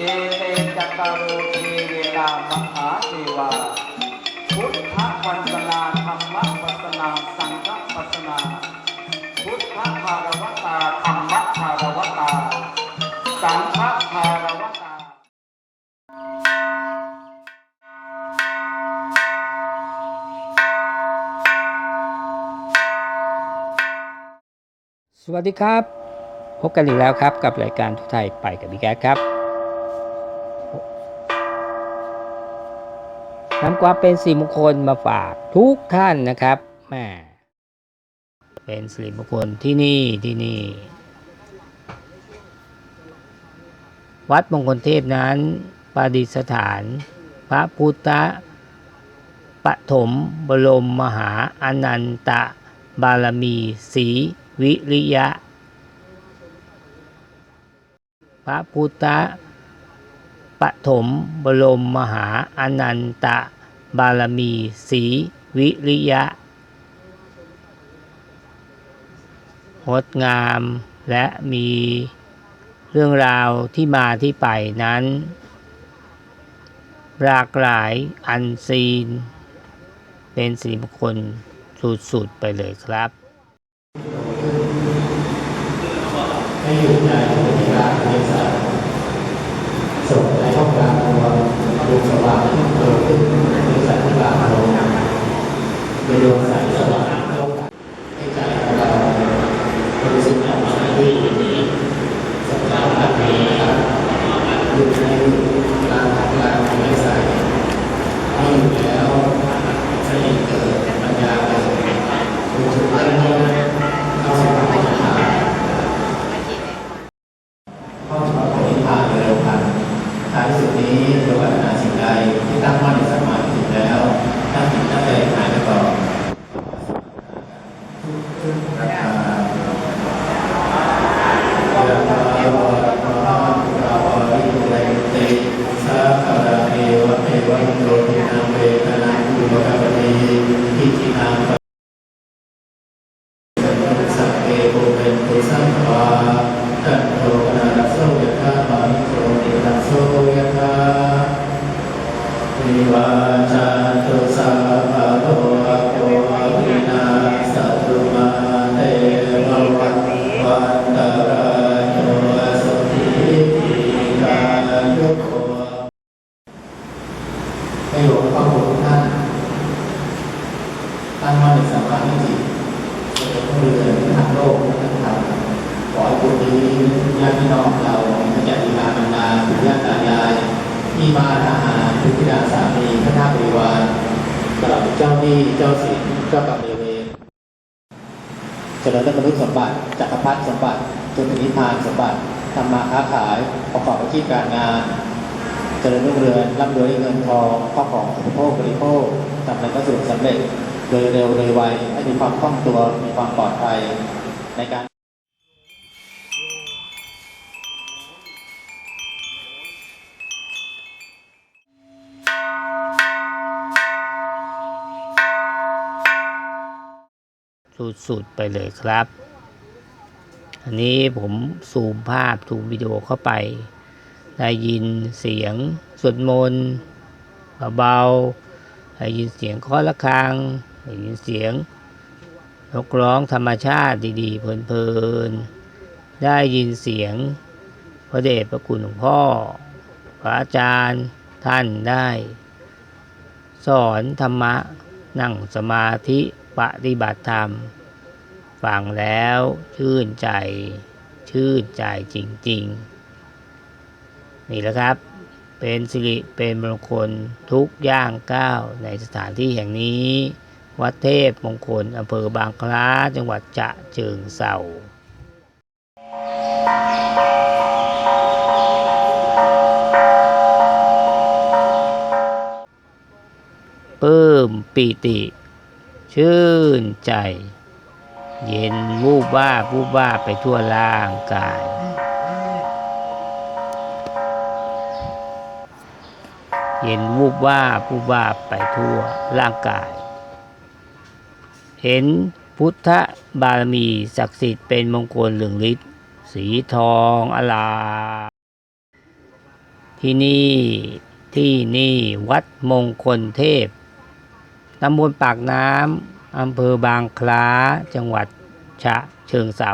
เอเตจัตตารโอเทเวลามหาเทวา พุทธปัสสนาธรรมปัสนา สังฆปัสนา พุทธภารวตาธรรมภารวตา สังฆภารวตาสวัสดีครับ พบกันอีกแล้วครับกับรายการทุกไทยไปกับพี่แก๊ครับ นำความเป็นสิริมงคลมาฝากทุกท่านนะครับแม่เป็นสิริมงคลที่นี่ที่นี่ วัดมงคลเทพนั้นประดิษฐาน พระพุทธปฐมบรมมหาอนันตบารมีศรีวิริยะ พระพุทธ ปฐมบรมมหาอนันตบารมีศรีวิริยะงดงามและมีเรื่องราวที่มาที่ไปนั้น หลากหลายอันซีน เป็นสิริมงคลสุดๆไปเลยครับให้อยู่ในวิธีการเรียนสายส่งในห้องการตัวดวงสว่างที่ เกิดขึ้นสัตว์ที่กลางลงในดวงสายสว่างเข้าให้ใจของเราบริสุทธิ์ออกมาด้วยนี้สัมผัสแบบนี้นะครับอยู่ในกลางกลางในสายให้อยู่แล้วให้เกิดปัญญาเกิดรู้สึกได้เข้าสู่ความเป็นธรรม ข้อสอบของนิพพานเร็วพันท้ายสุดนี้โดยปัญหาสิ่งใดที่ตั้งมั่นในสมาธิถึงแล้วตั้งจิตตั้งใจหายไปก่อนทุกทุกราคายะถาวะมหาปุราภริปุเรนติสาคาราเอวะเอวะอิโตทินังเวทนังอุปกปติอิจินังปสัพเพปุเรนตุสังฆวาตันโทปนาโสยะธามะนิโสติตัสโสยะธาวิวาจาตุสัพพะโลกโกวินาสตุมาเตวัตวันตรายโยสุขีทีกายุโกประโยชน์ข้อมูลทุกท่านตั้งมั่นในสัมมาทิฏฐิเป็นผู้เรียนทั้งโลกทั้งธรรมข ญาติพี่น้องเราพระญาติมาบรรดาปู่ย่าตายาย ที่บ้านอาหารทุกธิดาสามีพระนาบริวารตลอดเจ้าหนี้เจ้าสินเจ้ากรรมนายเวรเจริญมนุษย์สมบัติจักรพรรดิสมบัติจนถึงนิพพานสมบัติทำมาค้าขายประกอบอาชีพการงาน เจริญรุ่งเรืองร่ำรวยเงินทองข้าวของอุปโภคบริโภคทำอะไรก็สะดวกสำเร็จโดยเร็วโดยไวให้มีความคล่องตัวมีความปลอดภัยในการ สุดๆไปเลยครับ อันนี้ผมซูมภาพซูมวิดีโอเข้าไป ได้ยินเสียงสวดมนต์เบาๆได้ยินเสียงเคาะระฆังได้ยินเสียงนกร้องธรรมชาติดีๆเพลินๆ ได้ยินเสียงพระเดชพระคุณหลวงพ่อ พระอาจารย์ท่านได้ สอนธรรมะนั่งสมาธิ ปฏิบัติธรรม ฟังแล้วชื่นใจ ชื่นใจจริง ๆ นี่แหละครับ เป็นสิริเป็นมงคลทุกย่างก้าวในสถานที่แห่งนี้ วัดเทพมงคลอำเภอบางคล้าจังหวัดจะเชิงเศร้าปลื้มปิติ ชื่นใจ เย็นวูบว่าวูบว่าไปทั่วร่างกาย เย็นวูบว่าวูบว่าไปทั่วร่างกาย เห็นพุทธบารมีศักดิ์สิทธิ์เป็นมงคลเหลืองฤทธิ์สีทองอลา ที่นี่ที่นี่วัดมงคลเทพ ตำบลปากน้ำอำเภอบางคล้า จังหวัดฉะเชิงเทรา